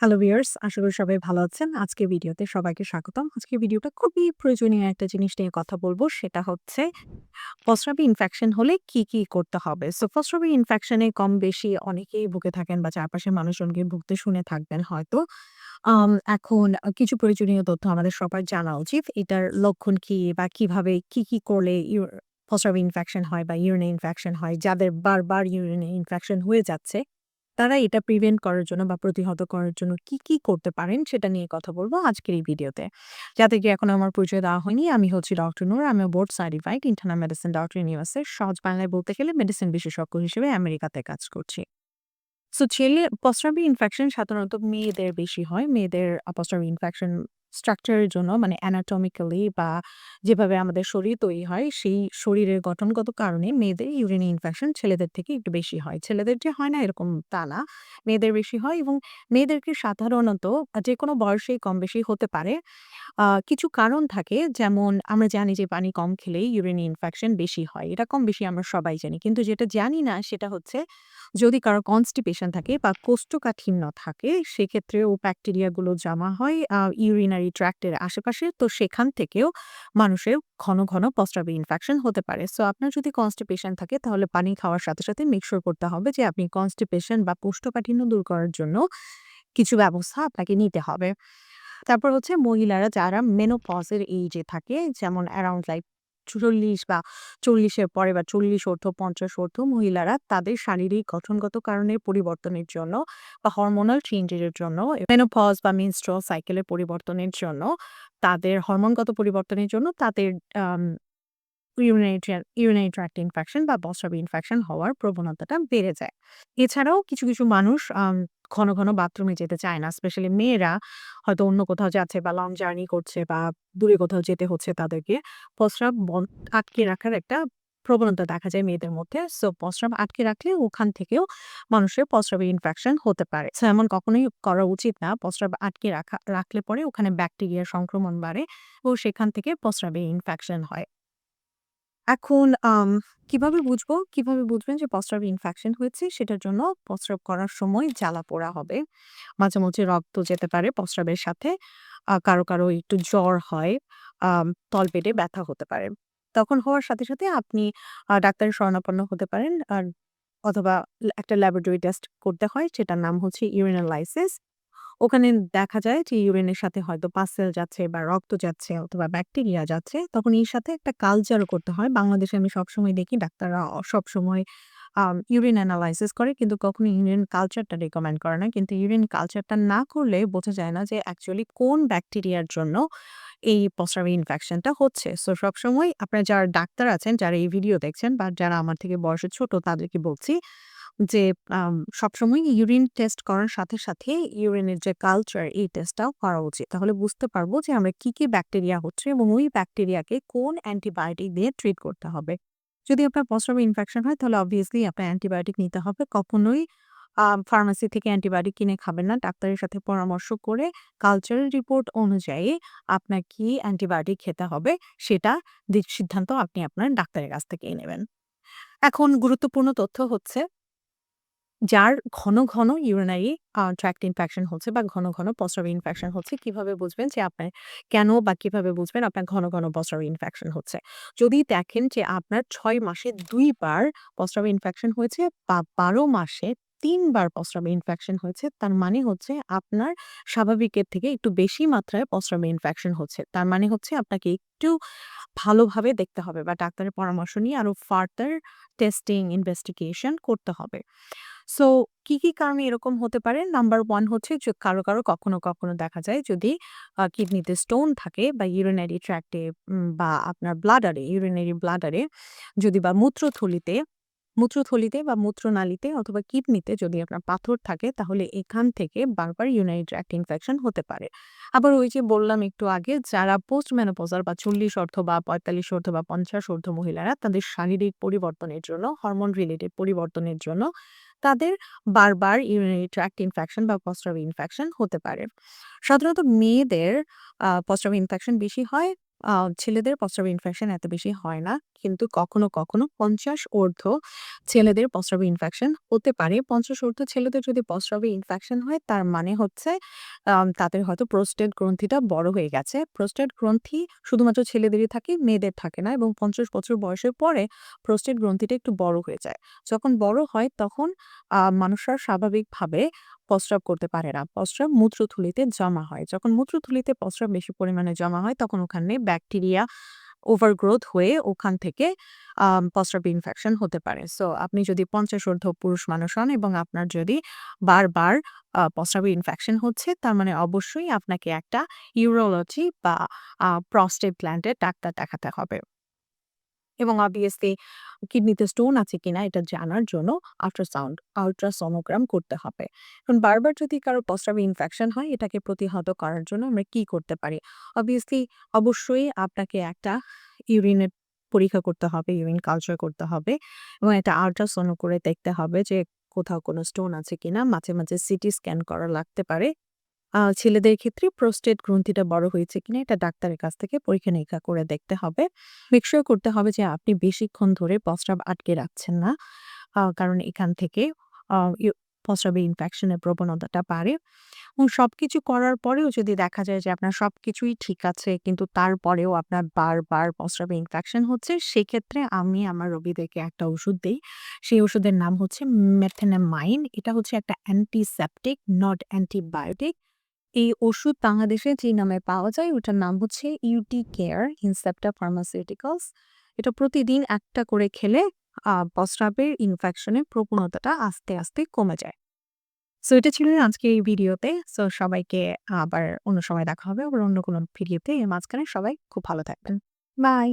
Hello viewers, আশা করি সবাই ভালো আছেন। আজকের ভিডিওতে সবাইকে স্বাগতম। আজকের ভিডিওটা খুবই প্রয়োজনীয় একটা জিনিস নিয়ে কথা বলব সেটা হচ্ছে প্রস্রাবে ইনফেকশন হলে কি, কি করতে হবে? সো প্রস্রাবে ইনফেকশনে কম বেশি অনেকেই ভুগে থাকেন বা চারপাশের মানুষজনকে ভুগতে শুনে থাকবেন হয়তো। এখন কিছু প্রয়োজনীয় তথ্য আমাদের সবার জানা উচিত। এটার লক্ষণ কি বা কীভাবে কি, কি করলে প্রস্রাবে ইনফেকশন হয় বা ইউরিনে ইনফেকশন হয়, যাদের বারবার ইউরিনে ইনফেকশন হয়ে যাচ্ছে, তারা এটা প্রিভেন্ট করার জন্য বা প্রতিহত করার জন্য কি, কি করতে পারেন সেটা নিয়ে কথা বলব আজকের এই ভিডিওতে। যাতে কি এখন আমার পরিচয় দেওয়া হয়নি, আমি হচ্ছি ডক্টর নূর। আমি board certified internal medicine doctor ইউনিভার্সের। সহজ বাংলায় বলতে গেলে মেডিসিন বিশেষজ্ঞ হিসেবে আমেরিকাতে কাজ করছি। সো ছেলে পস্ট্রাবি ইনফেকশন সাধারণত মেয়েদের বেশি হয়। মেয়েদের পস্ট্রাবি ইনফেকশন স্ট্রাকচারের জন্য মানে অ্যানাটমিক্যালি বা যেভাবে আমাদের শরীর তৈরি হয়, সেই শরীরের গঠনগত কারণে মেয়েদের ইউরিনে ইনফেকশন ছেলেদের থেকে একটু বেশি হয়। ছেলেদের যে হয় না এরকম তা না। মেয়েদের বেশি হয় এবং মেয়েদেরকে সাধারণত যে কোনো বয়সেই কম বেশি হতে পারে। কিছু কারণ থাকে যেমন আমরা জানি যে পানি কম খেলেই ইউরিনে ইনফেকশন বেশি হয়। এটা কম বেশি আমরা সবাই জানি। কিন্তু যেটা জানি না সেটা হচ্ছে যদি কারও কনস্টিপেশন থাকে বা কোষ্ঠকাঠিন্য থাকে সেক্ষেত্রেও ব্যাকটেরিয়াগুলো জমা হয় আ ইউরিনারি ট্র্যাক্ট এর আশেপাশে। তো সেখান থেকেও মানুষের ঘন, ঘন পস্টাবি ইনফেকশন হতে পারে। সো আপনার যদি কনস্টিপেশন থাকে তাহলে পানি খাওয়ার সাথে, সাথে মেকশোর করতে হবে যে আপনি কনস্টিপেশন বা কোষ্ঠকাঠিন্য দূর করার জন্য কিছু ব্যবস্থা আপনাকে নিতে হবে। তারপর হচ্ছে মহিলারা যারা মেনোপজের এই এইজে থাকে যেমন অ্যারাউন্ড লাইক ৪০ বা চল্লিশের পরে বা ৪০ ঊর্ধ্ব ৫০ ঊর্ধ্ব মহিলারা তাদের শারীরিক গঠনগত কারণে পরিবর্তনের জন্য বা হরমোনাল চেঞ্জের জন্য মেনোপজ বা মেনস্ট্রুয়াল সাইকেল এর পরিবর্তনের জন্য, তাদের হরমোনগত পরিবর্তনের জন্য তাদের ইউরিনারি ট্রা ইউরিনারি ট্র্যাক্ট ইনফেকশন বা প্রস্রাবে ইনফেকশন হওয়ার প্রবণতাটা বেড়ে যায়। এছাড়াও কিছু, কিছু মানুষ ঘন, ঘন বাথরুমে যেতে চায় না। স্পেশালি মেয়েরা হয়তো অন্য কোথাও যাচ্ছে বা লং জার্নি করছে বা দূরে কোথাও যেতে হচ্ছে তাদেরকে। প্রস্রাব আটকে রাখার একটা প্রবণতা দেখা যায় মেয়েদের মধ্যে। সো প্রস্রাব আটকে রাখলে ওখান থেকেও মানুষের প্রস্রাবে ইনফেকশন হতে পারে। সো এমন কখনোই করা উচিত না। প্রস্রাব আটকে রাখা রাখলে পরে ওখানে ব্যাকটেরিয়ার সংক্রমণ বাড়ে ও সেখান থেকে প্রস্রাবে ইনফেকশন হয়। এখন কীভাবে বুঝব? কীভাবে বুঝবেন যে প্রস্রাবে ইনফেকশন হয়েছে? সেটার জন্য প্রস্রাব করার সময় জ্বালা-পোড়া হবে। মাঝে, মাঝে রক্ত যেতে পারে প্রস্রাবের সাথে। কারও, কারও একটু জ্বর হয়। আম তলপেটে ব্যথা হতে পারে। তখন হওয়ার সাথে, সাথে আপনি ডাক্তারের শরণাপন্ন হতে পারেন। আর অথবা একটা ল্যাবরেটরি টেস্ট করতে হয় সেটার নাম হচ্ছে ইউরিনালাইসিস। ওখানে দেখা যায় যে ইউরিনের সাথে হয়তো পাসেল যাচ্ছে বা রক্ত যাচ্ছে অথবা ব্যাকটেরিয়া যাচ্ছে। তখন এর সাথে একটা কালচারও করতে হয়। বাংলাদেশে আমি সবসময় দেখি ডাক্তাররা সবসময় ইউরিন অ্যানালাইসিস করে কিন্তু কখনো ইউরিন কালচারটা রেকমেন্ড করে না। কিন্তু ইউরিন কালচারটা না করলে বোঝা যায় না যে অ্যাকচুয়ালি কোন ব্যাকটেরিয়ার জন্য এই প্রস্রাবে ইনফেকশনটা হচ্ছে। সো সবসময় আপনার যারা ডাক্তার আছেন, যারা এই ভিডিও দেখছেন বা যারা আমার থেকে বয়সে ছোট তাদেরকে বলছি যে সবসময় ইউরিন টেস্ট করার সাথে, সাথে ইউরিনের যে কালচার এই টেস্টটাও করা উচিত। তাহলে বুঝতে পারব যে আমরা কি, কি ব্যাকটেরিয়া হচ্ছে এবং ওই ব্যাকটেরিয়াকে কোন অ্যান্টিবায়োটিক দিয়ে ট্রিট করতে হবে। যদি আপনার প্রস্রাবে ইনফেকশন হয় তাহলে অবভিয়াসলি আপনার অ্যান্টিবায়োটিক নিতে হবে। কখনোই ফার্মেসি থেকে অ্যান্টিবায়োটিক কিনে খাবেন না। ডাক্তারের সাথে পরামর্শ করে কালচারাল রিপোর্ট অনুযায়ী আপনার কি অ্যান্টিবায়োটিক খেতে হবে সেটা সিদ্ধান্ত আপনি আপনার ডাক্তারের কাছ থেকেই নেবেন। এখন গুরুত্বপূর্ণ তথ্য হচ্ছে যার ঘন, ঘন ইউরিনারি ট্র্যাক্ট ইনফেকশন হচ্ছে বা ঘন, ঘন প্রস্রাবে ইনফেকশন হচ্ছে কীভাবে বুঝবেন যে আপনার কেন বা কীভাবে বুঝবেন আপনার ঘন, ঘন প্রস্রাবে ইনফেকশন হচ্ছে? যদি দেখেন যে আপনার ছয় মাসে ২ বার ইনফেকশন হয়েছে বা ১২ মাসে ৩ বার ইনফেকশন হয়েছে, তার মানে হচ্ছে আপনার স্বাভাবিকের থেকে একটু বেশি মাত্রায় প্রস্রাবে ইনফেকশন হচ্ছে। তার মানে হচ্ছে আপনাকে একটু ভালোভাবে দেখতে হবে বা ডাক্তারের পরামর্শ নিয়ে আরও ফার্দার টেস্টিং, ইনভেস্টিগেশন করতে হবে। সো কি, কি কারণে এরকম হতে পারে? নাম্বার ওয়ান হচ্ছে কারও, কারও কখনো, কখনো দেখা যায় যদি কিডনিতে স্টোন থাকে বা ইউরিনারি ট্র্যাক্টে বা আপনার ব্লাডারে, ইউরিনারি ব্লাডারে যদি বা মূত্রথলিতে মূত্রথলিতে বা মূত্রনালীতে অথবা কিডনিতে যদি আপনার পাথর থাকে তাহলে এখান থেকে বারবার ইউরিনারি ট্র্যাক্ট ইনফেকশন হতে পারে। আবার ওই যে বললাম একটু আগে যারা পোস্ট মেনোপজাল বা ৪০ ঊর্ধ্ব বা ৪৫ ঊর্ধ্ব বা ৫০ ঊর্ধ্ব মহিলারা তাদের শারীরিক পরিবর্তনের জন্য হরমোন রিলেটেড পরিবর্তনের জন্য তাদের বারবার ইউরিনারি ট্র্যাক্ট ইনফেকশন বা প্রস্রাবে ইনফেকশন হতে পারে। সাধারণত মেয়েদের, আ প্রস্রাবে ইনফেকশন বেশি হয়। ছেলেদের প্রস্রাবে ইনফেকশন এত বেশি হয় না। কিন্তু কখনো, কখনো ৫০ ঊর্ধ্ব ছেলেদের প্রস্রাবে ইনফেকশন হতে পারে। ৫০ ঊর্ধ্ব ছেলেদের যদি প্রস্রাবে ইনফেকশন হয় তার মানে হচ্ছে তাদের হয়তো প্রোস্টেট গ্রন্থিটা বড় হয়ে গেছে। প্রোস্টেট গ্রন্থি শুধুমাত্র ছেলেদেরই থাকে, মেয়েদের থাকে না এবং ৫০ বছর বয়সের পরে প্রোস্টেট গ্রন্থিটা একটু বড় হয়ে যায়। যখন বড় হয় তখন মানুষরা স্বাভাবিকভাবে প্রস্রাব করতে পারে না। প্রস্রাব মূত্রথলিতে জমা হয়। যখন মূত্রথলিতে প্রস্রাব বেশি পরিমাণে জমা হয় তখন ওখানে ব্যাকটেরিয়া ওভারগ্রোথ হয়ে ওখান থেকে, আম ইনফেকশন হতে পারে। সো আপনি যদি ৫০ ঊর্ধ্ব পুরুষ মানুষ হন এবং আপনার যদি বারবার, আ ইনফেকশন হচ্ছে, তার মানে অবশ্যই আপনাকে একটা ইউরোলজি বা প্রস্টেট গ্ল্যান্ড ডাক্তার দেখাতে হবে। এবং obviously কিডনিতে স্টোন আছে কিনা এটা জানার জন্য আল্ট্রাসাউন্ড, আল্ট্রাসোনোগ্রাম করতে হবে। এখন বারবার যদি কারও প্রস্রাবে ইনফেকশন হয় এটাকে প্রতিহত করার জন্য আমরা কি করতে পারি? অবভিয়াসলি অবশ্যই আপনাকে একটা ইউরিনের পরীক্ষা করতে হবে, ইউরিন কালচার করতে হবে এবং একটা আল্ট্রাসোনো করে দেখতে হবে যে কোথাও কোনো স্টোন আছে কিনা। মাঝে, মাঝে সিটি স্ক্যান করা লাগতে পারে। ছেলেদের ক্ষেত্রে প্রোস্টেট গ্রন্থিটা বড় হয়েছে কিনা এটা ডাক্তারের কাছ থেকে পরীক্ষা-নিরীক্ষা করে দেখতে হবে। মেক সিউর করতে হবে যে আপনি বেশিক্ষণ ধরে প্রস্রাব আটকে রাখছেন না। কারণ এখান থেকে, আ ইউ প্রস্রাবে ইনফেকশনের প্রবণতাটা বাড়ে এবং সব কিছু করার পরেও যদি দেখা যায় যে আপনার সব কিছুই ঠিক আছে, কিন্তু তারপরেও আপনার বারবার প্রস্রাবে ইনফেকশন হচ্ছে, সেক্ষেত্রে আমি আমার রোগীদেরকে একটা ওষুধ দিই সেই ওষুধের নাম হচ্ছে মেথেনামাইন। এটা হচ্ছে একটা অ্যান্টিসেপটিক নট অ্যান্টিবায়োটিক। এই ওষুধ বাংলাদেশে যে নামে পাওয়া যায় ওটার নাম হচ্ছে ইউটি কেয়ার ইনসেপ্টা ফার্মাসিউটিক্যালস। এটা প্রতিদিন একটা করে খেলে আ প্রস্রাবের ইনফেকশনের প্রবণতাটা আস্তে, আস্তে কমে যায়। সো এটা ছিল আজকের এই ভিডিওতে। সো সবাইকে আবার অন্য সময় দেখা হবে আবার অন্য কোনো ভিডিওতে। এর মাঝখানে সবাই খুব ভালো থাকবেন। বাই।